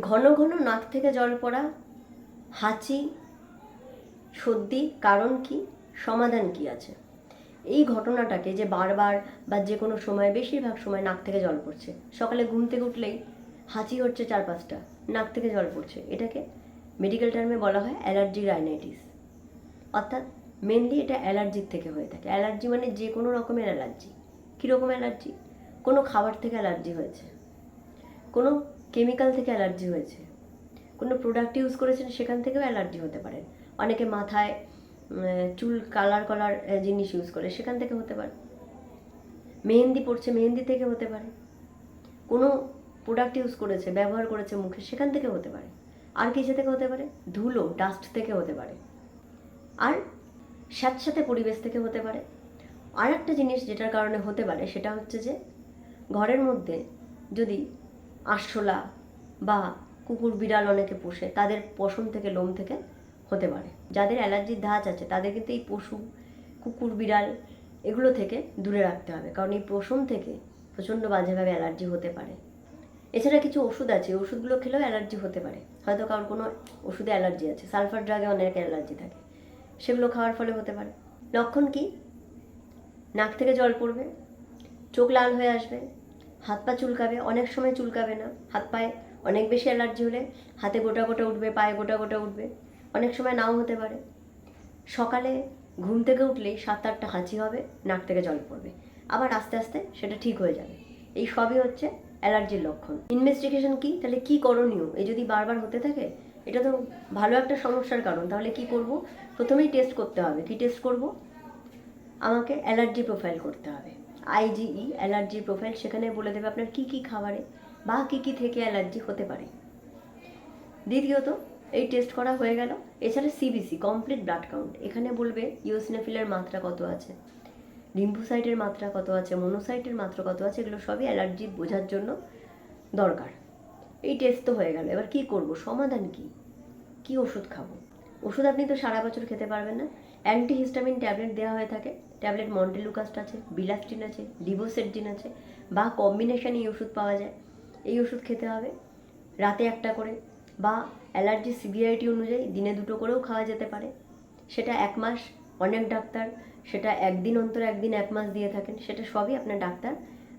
ঘন ঘন নাক থেকে জল পড়া, হাঁচি, সর্দি, কারণ কি, সমাধান কি আছে? এই ঘটনাটাকে যে বারবার বা যে কোনো সময়, বেশিরভাগ সময় নাক থেকে জল পড়ছে। সকালে ঘুম থেকে উঠলেই হাঁচি হচ্ছে চার পাঁচটা, নাক থেকে জল পড়ছে। এটাকে মেডিকেল টার্মে বলা হয় অ্যালার্জি রাইনাইটিস অর্থাৎ মেনলি এটা অ্যালার্জির থেকে হয়ে থাকে। অ্যালার্জি মানে যে কোনো রকমের অ্যালার্জি কীরকম অ্যালার্জি কোনো খাবার থেকে অ্যালার্জি হয়েছে। কোনো কেমিক্যাল থেকে অ্যালার্জি হয়েছে। কোনো প্রোডাক্ট ইউজ করেছেন সেখান থেকেও অ্যালার্জি হতে পারে। অনেকে মাথায় চুল কালার কলার জিনিস ইউজ করে, সেখান থেকে হতে পারে। মেহেন্দি পড়ছে, মেহেন্দি থেকে হতে পারে। কোনো প্রোডাক্ট ইউজ করেছে, ব্যবহার করেছে মুখে, সেখান থেকে হতে পারে। আর কিসে থেকে হতে পারে? ধুলো ডাস্ট থেকে হতে পারে। আর স্যাঁতস্যাঁতে পরিবেশ থেকে হতে পারে। আর একটা জিনিস যেটার কারণে হতে পারে, সেটা হচ্ছে যে, ঘরের মধ্যে যদি আরশোলা বা কুকুর বিড়াল অনেকে পোষে, তাদের পশম থেকে লোম থেকে হতে পারে। যাদের অ্যালার্জির ধাঁচ আছে, তাদের কিন্তু এই পশু, কুকুর, বিড়াল এগুলো থেকে দূরে রাখতে হবে। কারণ এই পশম থেকে প্রচণ্ড বাজেভাবে অ্যালার্জি হতে পারে। এছাড়া কিছু ওষুধ আছে ওষুধগুলো খেলেও অ্যালার্জি হতে পারে। হয়তো কারোর কোনো ওষুধে অ্যালার্জি আছে, সালফার ড্রাগে অনেক অ্যালার্জি থাকে। সেগুলো খাওয়ার ফলে হতে পারে। লক্ষণ কি? নাক থেকে জল পড়বে, চোখ লাল হয়ে আসবে হাত পা চুলকাবে, অনেক সময় চুলকাবে না। হাত পায়ে অনেক বেশি অ্যালার্জি হলে হাতে গোটা গোটা উঠবে, পায়ে গোটা গোটা উঠবে। অনেক সময় নাও হতে পারে। সকালে ঘুম থেকে উঠলেই সাত আটটা হাঁচি হবে, নাক থেকে জল পড়বে। আবার আস্তে আস্তে সেটা ঠিক হয়ে যাবে। এই সবই হচ্ছে অ্যালার্জির লক্ষণ। ইনভেস্টিগেশন কি? তাহলে কি করণীয়? এই যদি বারবার হতে থাকে, এটা তো ভালো একটা সমস্যার কারণ। তাহলে কি করব? প্রথমেই টেস্ট করতে হবে। কি টেস্ট করব? আমাকে অ্যালার্জি প্রোফাইল করতে হবে। আইজিই অ্যালার্জি প্রোফাইল, সেখানে বলে দেবে আপনার কি কি খাবারে বা কি কি থেকে অ্যালার্জি হতে পারে। দ্বিতীয়ত, এই টেস্ট করা হয়ে গেল। এছাড়া সিবিসি কমপ্লিট ব্লাড কাউন্ট এখানে বলবে ইওসিনোফিলের মাত্রা কত আছে লিম্ফোসাইটের মাত্রা কত আছে মনোসাইটের মাত্রা কত আছে, এগুলো সবই অ্যালার্জি বোঝার জন্য দরকার। এই টেস্ট তো হয়ে গেল। এবার কি করব? সমাধান কি? কি ওষুধ খাব? ওষুধ আপনি তো সারা বছর খেতে পারবেন না। অ্যান্টিহিস্টামিন ট্যাবলেট দেওয়া হয়ে থাকে। ট্যাবলেট মন্টেলুকাস্ট আছে বিলাস্টিন আছে লিভোসেটজিন আছে, বা কম্বিনেশান এই ওষুধ পাওয়া যায়। এই ওষুধ খেতে হবে রাতে একটা করে, বা অ্যালার্জি সিভিয়ারিটি অনুযায়ী দিনে দুটো করেও খাওয়া যেতে পারে। সেটা এক মাস, অনেক ডাক্তার সেটা একদিন অন্তর একদিন এক মাস দিয়ে থাকেন, সেটা সবই আপনার ডাক্তার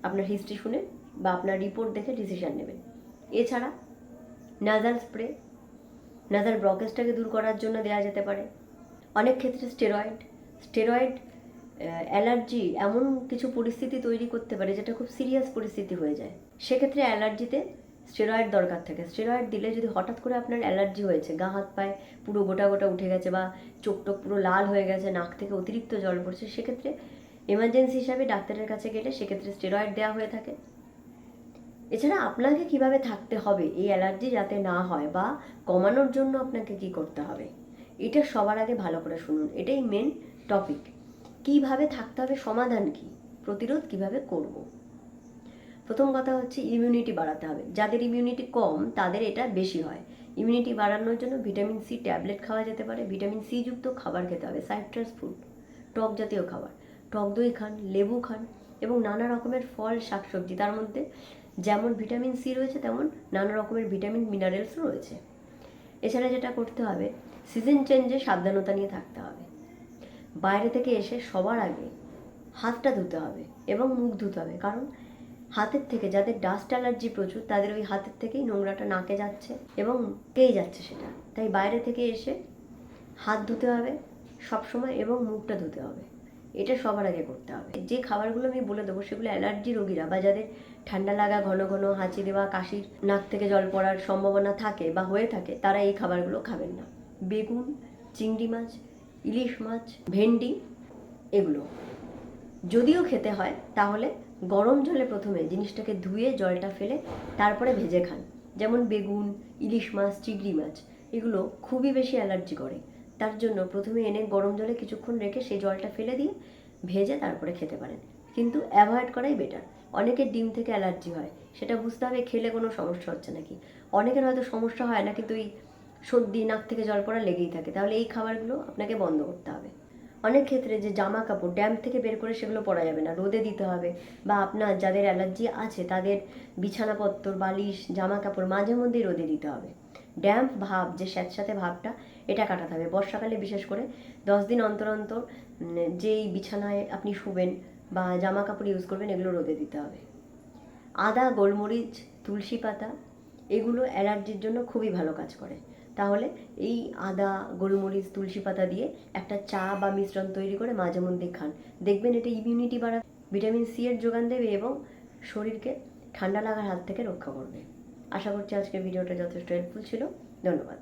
আপনার হিস্ট্রি শুনে বা আপনার রিপোর্ট দেখে ডিসিশন নেবেন। এছাড়া নাজাল স্প্রে নাজাল ব্রকেজটাকে দূর করার জন্য দেওয়া যেতে পারে। অনেক ক্ষেত্রে স্টেরয়েড স্টেরয়েড অ্যালার্জি এমন কিছু পরিস্থিতি তৈরি করতে পারে যেটা খুব সিরিয়াস পরিস্থিতি হয়ে যায়। সেক্ষেত্রে অ্যালার্জিতে স্টেরয়েড দরকার থাকে। স্টেরয়েড দিলে যদি হঠাৎ করে আপনার অ্যালার্জি হয়েছে, গা হাত পায়ে, পুরো গোটা গোটা উঠে গেছে বা চোখ টোক পুরো লাল হয়ে গেছে, নাক থেকে অতিরিক্ত জল পড়ছে, সেক্ষেত্রে এমার্জেন্সি হিসাবে ডাক্তারের কাছে গেলে সেক্ষেত্রে স্টেরয়েড দেওয়া হয়ে থাকে। এছাড়া আপনাকে কীভাবে থাকতে হবে এই অ্যালার্জি যাতে না হয় বা কমানোর জন্য আপনাকে কি করতে হবে? এটা সবার আগে ভালো করে শুনুন। এটাই মেন টপিক কীভাবে থাকতে হবে, সমাধান কি? প্রতিরোধ কীভাবে করব? প্রথম কথা হচ্ছে ইমিউনিটি বাড়াতে হবে। যাদের ইমিউনিটি কম, তাদের এটা বেশি হয়। ইমিউনিটি বাড়ানোর জন্য ভিটামিন সি ট্যাবলেট খাওয়া যেতে পারে। ভিটামিন সি যুক্ত খাবার খেতে হবে। সাইট্রাস ফ্রুট টক জাতীয় খাবার। টক দই খান, লেবু খান এবং নানা রকমের ফল, শাকসবজি। তার মধ্যে যেমন ভিটামিন সি রয়েছে, তেমন নানা রকমের ভিটামিন মিনারেলসও রয়েছে। এছাড়া যেটা করতে হবে সিজন চেঞ্জে সাবধানতা নিয়ে থাকতে হবে। বাইরে থেকে এসে সবার আগে হাতটা ধুতে হবে এবং মুখ ধুতে হবে। কারণ হাতের থেকে যাদের ডাস্ট অ্যালার্জি প্রচুর, তাদের ওই হাতের থেকেই নোংরাটা নাকে যাচ্ছে এবং পেয়ে যাচ্ছে সেটা। তাই বাইরে থেকে এসে হাত ধুতে হবে সবসময় এবং মুখটা ধুতে হবে। এটা সবার আগে করতে হবে। যে খাবারগুলো আমি বলে দেবো সেগুলো অ্যালার্জি রোগীরা বা যাদের ঠান্ডা লাগা, ঘন ঘন হাঁচি দেওয়া, কাশির নাক থেকে জল পড়ার সম্ভাবনা থাকে বা হয়ে থাকে, তারা এই খাবারগুলো খাবেন না। বেগুন, চিংড়ি মাছ, ইলিশ মাছ, ভেন্ডি এগুলো। যদিও খেতে হয়, তাহলে গরম জলে প্রথমে জিনিসটাকে ধুয়ে জলটা ফেলে তারপরে ভেজে খান। যেমন বেগুন, ইলিশ মাছ, চিংড়ি মাছ, এগুলো খুবই বেশি অ্যালার্জি করে। তার জন্য প্রথমে এনে গরম জলে কিছুক্ষণ রেখে সেই জলটা ফেলে দিয়ে ভেজে তারপরে খেতে পারেন। কিন্তু অ্যাভয়েড করাই বেটার। অনেকের ডিম থেকে অ্যালার্জি হয়, সেটা বুঝতে হবে, খেলে কোনো সমস্যা হচ্ছে নাকি? অনেকের হয়তো সমস্যা হয় না, কিন্তু এই সর্দি, নাক থেকে জল পড়া লেগেই থাকে। তাহলে এই খাবারগুলো আপনাকে বন্ধ করতে হবে। অনেক ক্ষেত্রে যে জামা কাপড় ড্যাম থেকে বের করে সেগুলো পরা যাবে না। রোদে দিতে হবে বা আপনার যাদের অ্যালার্জি আছে তাদের বিছানাপত্র, বালিশ জামা কাপড় মাঝে মধ্যেই রোদে দিতে হবে। ড্যাম্প ভাব, যে স্যাঁতস্যাঁতে ভাবটা, এটা কাটাতে হবে। বর্ষাকালে বিশেষ করে দশ দিন অন্তর অন্তর যেই বিছানায় আপনি শুবেন বা জামা কাপড় ইউজ করবেন, এগুলো রোদে দিতে হবে। আদা, গোলমরিচ, তুলসী পাতা, এগুলো অ্যালার্জির জন্য খুবই ভালো কাজ করে। তাহলে এই আদা, গোলমরিচ, তুলসী পাতা দিয়ে একটা চা বা মিশ্রণ তৈরি করে মাঝে মধ্যে খান দেখবেন এটা ইমিউনিটি বাড়াবে ভিটামিন সি এর যোগান দেবে এবং শরীরকে ঠান্ডা লাগার হাত থেকে রক্ষা করবে। আশা করছি আজকের ভিডিওটা যথেষ্ট হেল্পফুল ছিল। ধন্যবাদ।